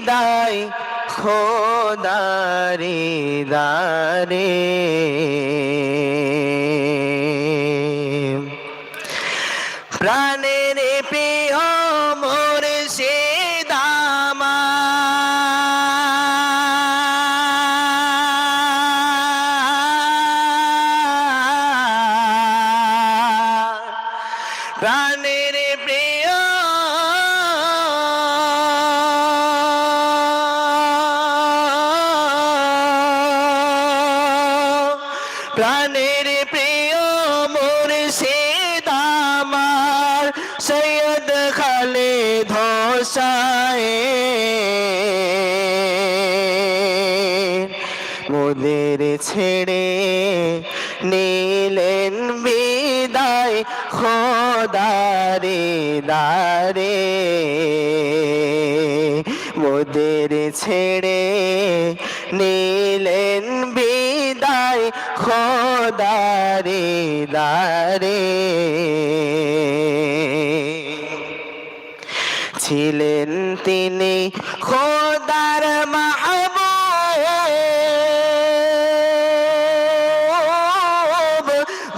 বিদায় খোদারে দারে। প্রিয় প্রাণের প্রিয় মোর সে দামার সৈয়দ খালে ধসায় মোদের ছেড়ে নিলেন বিদায় খোদারে দারে মোদের ছেড়ে নিলেন খোদারে দারে। ছিলেন তিনি খোদার মাহবুব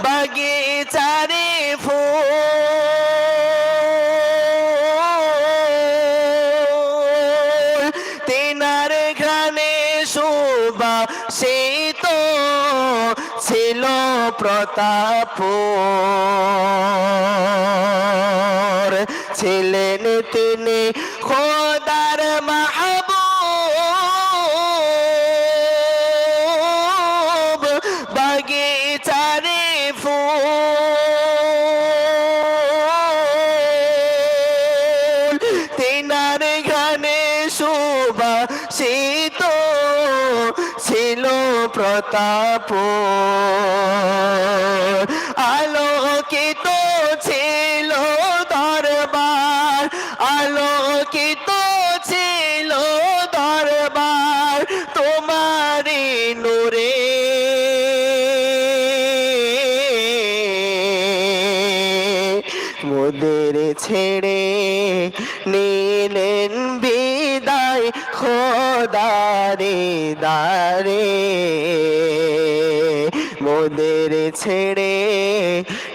বাগিচারে ফুল। তেনার ঘ্রাণে শোভা সেই ছিল প্রতাপ। ছিলেন তিনি খোদার মাহবুব। বাগিচারে ফুল। তেনার গানে শোভা শীত ছিল প্রতাপ আলোকিত ছিল দরবার আলোকিত ছিল দরবার তোমারি নূরে। মোদের ছেড়ে নিলেন খোদারে দারে মোদের ছেড়ে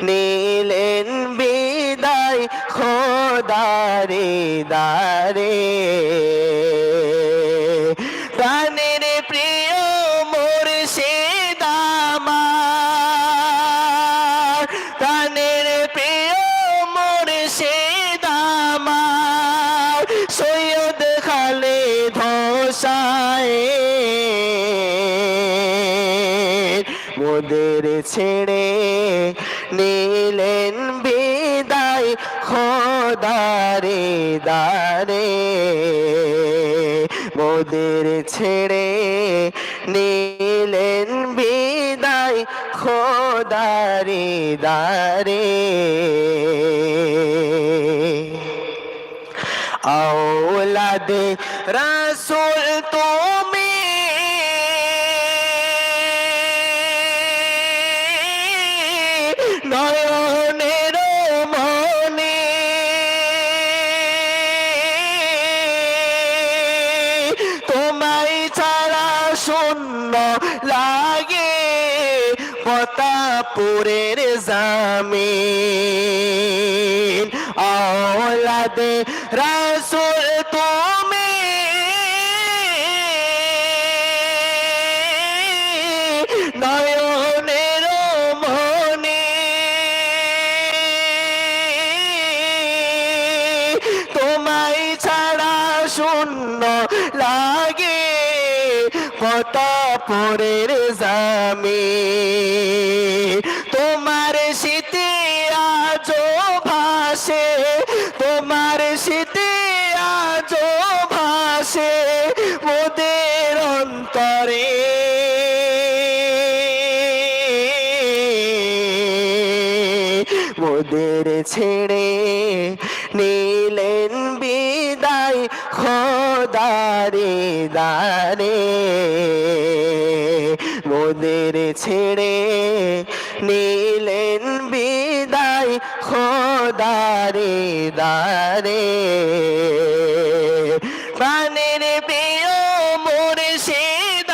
নিলেন বিদায়। খোদারে দারে মোদের ছেড়ে নিলেন বিদায় খোদারে দারে মোদের ছেড়ে নিলেন বিদায় খোদারে দারে আওলাদে রাসুল তুমি পতাপুরের জামিন। আওলাদে রাসূল তুমি। নয়নের মনে। তোমায় ছাড়া শূন্য লাগে। পতাপুরের জামি তোমার ভাসে, তোমার শীতে আজো ভাসে মোদের অন্তরে। মোদের ছেড়ে নিলেন বিদায় খোদারে দারে। মোদের ছেড়ে নিলেন বিদায় খোদারে দারে। প্রাণের প্রিয় মুর্শিদ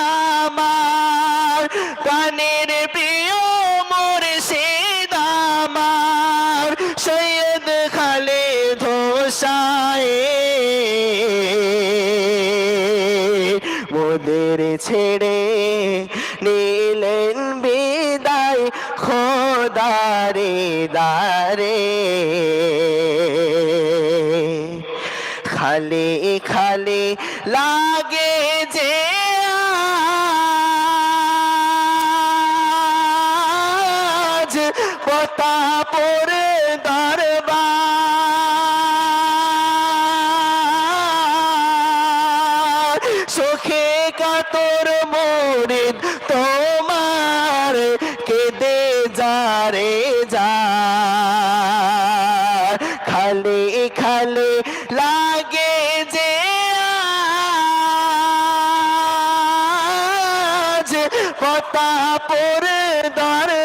আমার প্রাণের প্রিয় মুর্শিদ আমার সৈয়দ খালেদ হোসাইন। মোদের ছেড়ে খোদারে দারে খালি খালি লাগে যে আজ পতাপুর খালি খালি লাগে যে আজ পতাপুর দরবার।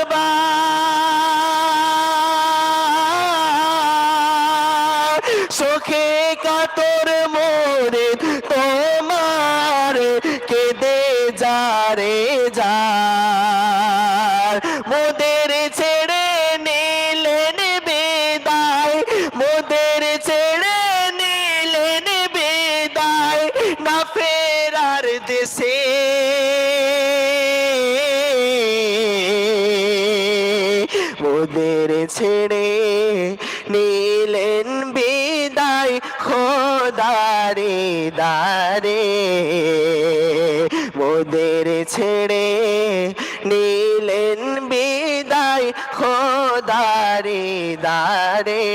সুখে কাতর মোরে তোমার কেদে যারে মোদের ছেড়ে নিলেন বিদায় খোদারে দারে। মোদের ছেড়ে নিলেন বিদায় খোদারে দারে।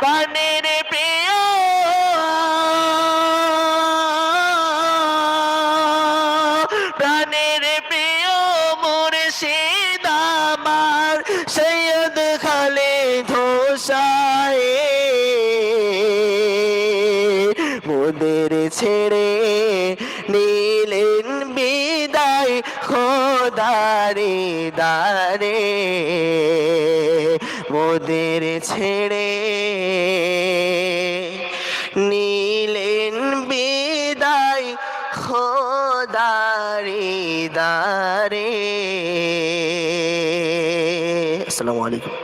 প্রাণের প্রিয়। প্রাণের প্রিয় আমার সৈয়দ খালে ধোসায় মোদের ছেড়ে নিলেন বিদায় খোদারে দারে তোদের ছেড়ে নীলেন বিদায় খোদারি দারে আসসালামু আলাইকুম।